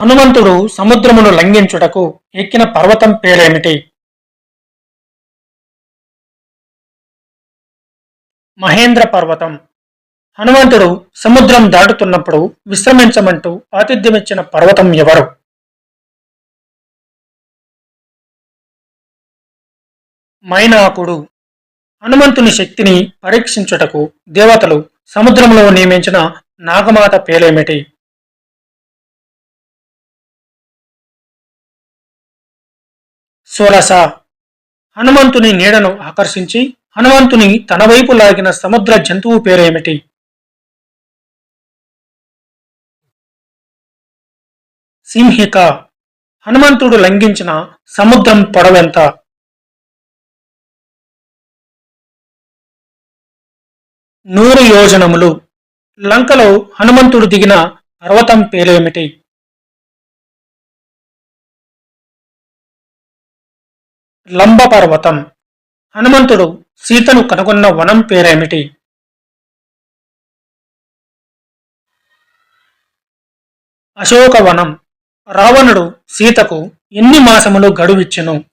హనుమంతుడు సముద్రమును లంఘించుటకు ఎక్కిన పర్వతం పేరేమిటి? మహేంద్ర పర్వతం. హనుమంతుడు సముద్రం దాటుతున్నప్పుడు విశ్రమించమంటూ ఆతిథ్యమిచ్చిన పర్వతం ఎవరు? మైనాకుడు. హనుమంతుని శక్తిని పరీక్షించుటకు దేవతలు సముద్రంలో నియమించిన నాగమాత పేరేమిటి? సురస హనుమంతుని నీడను ఆకర్షించి హనుమంతుని తన వైపు లాగిన సముద్ర జంతువు పేరేమిటి సింహిక. హనుమంతుడు లంఘించిన సముద్రం పొడవెంత నూరు యోజనములు. లంకలో హనుమంతుడు దిగిన పర్వతం పేరేమిటి లంబ పర్వతం హనుమంతుడు సీతను కనుగొన్న వనం పేరేమిటి? అశోకవనం. రావణుడు సీతకు ఎన్ని మాసములు గడువిచ్చెను?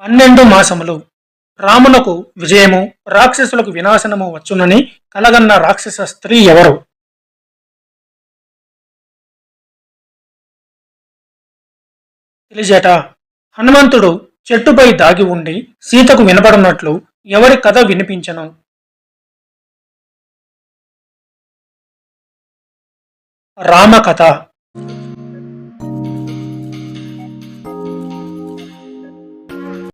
పన్నెండు మాసములు. రామునకు విజయము రాక్షసులకు వినాశనము వచ్చునని కలగన్న రాక్షస స్త్రీ ఎవరు? తెలిజేట హనుమంతుడు చెట్టుపై దాగి ఉండి సీతకు వినపడినట్లు ఎవరి కథ వినిపించను. రామకథ